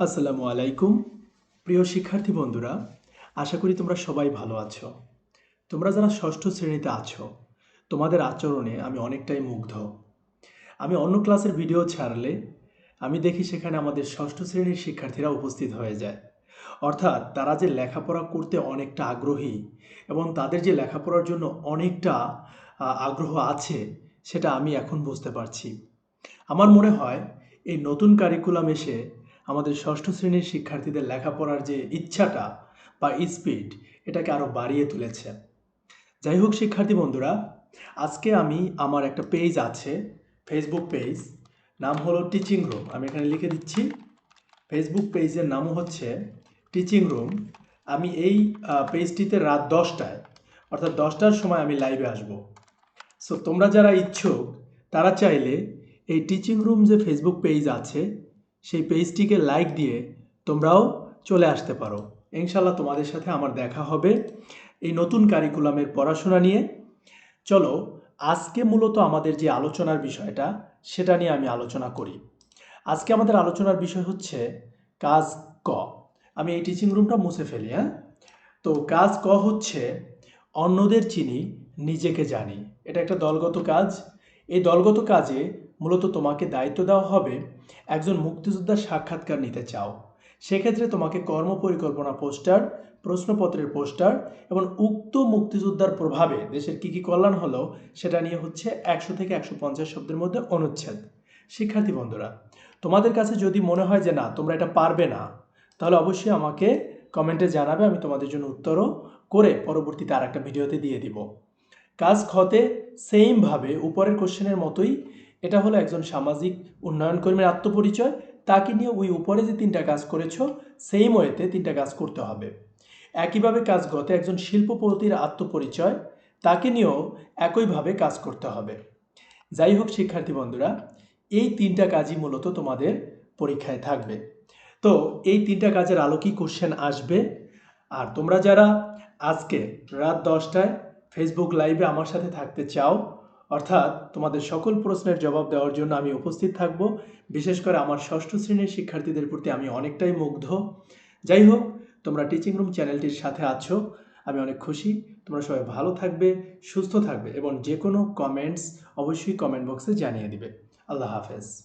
আসসালামু আলাইকুম, প্রিয় শিক্ষার্থী বন্ধুরা, আশা করি তোমরা সবাই ভালো আছো। তোমরা যারা ষষ্ঠ শ্রেণীতে আছো, তোমাদের আচরণে আমি অনেকটাই মুগ্ধ। আমি অন্য ক্লাসের ভিডিও ছাড়লে আমি দেখি সেখানে আমাদের ষষ্ঠ শ্রেণির শিক্ষার্থীরা উপস্থিত হয়ে যায়। অর্থাৎ তারা যে লেখাপড়া করতে অনেকটা আগ্রহী এবং তাদের যে লেখাপড়ার জন্য অনেকটা আগ্রহ আছে, সেটা আমি এখন বুঝতে পারছি। আমার মনে হয়, এই নতুন কারিকুলাম এসে আমাদের ষষ্ঠ শ্রেণির শিক্ষার্থীদের লেখাপড়ার যে ইচ্ছাটা বা স্পিড এটাকে আরও বাড়িয়ে তুলেছে। যাই হোক শিক্ষার্থী বন্ধুরা, আজকে আমি আমার একটা পেজ আছে ফেসবুক পেজ নাম হলো টিচিং রুম আমি এখানে লিখে দিচ্ছি ফেসবুক পেজের নামও হচ্ছে টিচিং রুম আমি এই পেজটিতে রাত দশটায়, অর্থাৎ দশটার সময় আমি লাইভে আসব। সো তোমরা যারা ইচ্ছুক, তারা চাইলে এই টিচিং রুম যে ফেসবুক পেজ আছে সেই পেজটিকে লাইক দিয়ে তোমরাও চলে আসতে পারো। ইনশাল্লাহ তোমাদের সাথে আমার দেখা হবে এই নতুন কারিকুলামের পড়াশোনা নিয়ে। চলো, আজকে মূলত আমাদের যে আলোচনার বিষয়টা, সেটা নিয়ে আমি আলোচনা করি। আজকে আমাদের আলোচনার বিষয় হচ্ছে কাজ ক। আমি এই টিচিং রুমটা মুছে ফেলি হ্যাঁ? তো কাজ ক হচ্ছে অন্যদের চিনি, নিজেকে জানি। এটা একটা দলগত কাজ। এই দলগত কাজে মূলত তোমাকে দায়িত্ব দেওয়া হবে একজন মুক্তিযোদ্ধার সাক্ষাৎকার নিতে চাও। সেক্ষেত্রে তোমাকে কর্ম পরিকল্পনা পোস্টার, প্রশ্নপত্রের পোস্টার এবং উক্ত মুক্তিযোদ্ধার প্রভাবে দেশের কী কী কল্যাণ হলো সেটা নিয়ে হচ্ছে একশো থেকে একশো পঞ্চাশ শব্দের মধ্যে অনুচ্ছেদ। শিক্ষার্থী বন্ধুরা, তোমাদের কাছে যদি মনে হয় যে না, তোমরা এটা পারবে না, তাহলে অবশ্যই আমাকে কমেন্টে জানাবে, আমি তোমাদের জন্য উত্তরও করে পরবর্তীতে আর একটা ভিডিওতে দিয়ে দিব। কাজ খতে সেমভাবে উপরের কোশ্চেনের মতোই এটা হলো একজন সামাজিক উন্নয়ন কর্মীর আত্মপরিচয়। তাকে নিয়ে ওই উপরে যে তিনটা কাজ করেছ সেম ওয়েতে তিনটা কাজ করতে হবে। একইভাবে কাজ গতে একজন শিল্পপতির আত্মপরিচয়, তাকে নিয়েও একইভাবে কাজ করতে হবে। যাই হোক, শিক্ষার্থী বন্ধুরা, এই তিনটা কাজই মূলত তোমাদের পরীক্ষায় থাকবে। তো এই তিনটা কাজের আলোকই কোশ্চেন আসবে। আর তোমরা যারা আজকে রাত দশটায় ফেসবুক লাইভে আমার সাথে থাকতে চাও অর্থাৎ তোমাদের সকল প্রশ্নের জবাব দেওয়ার জন্য আমি উপস্থিত থাকব। বিশেষ করে আমার ষষ্ঠ শ্রেণির শিক্ষার্থীদের প্রতি আমি অনেকটাই মুগ্ধ। যাই হোক, তোমরা টিচিং রুম চ্যানেলটির সাথে আছো। আমি অনেক খুশি। তোমরা সবাই ভালো থাকবে, সুস্থ থাকবে এবং যে কোনো কমেন্টস অবশ্যই কমেন্ট বক্সে জানিয়ে দিবে। আল্লাহ হাফেজ।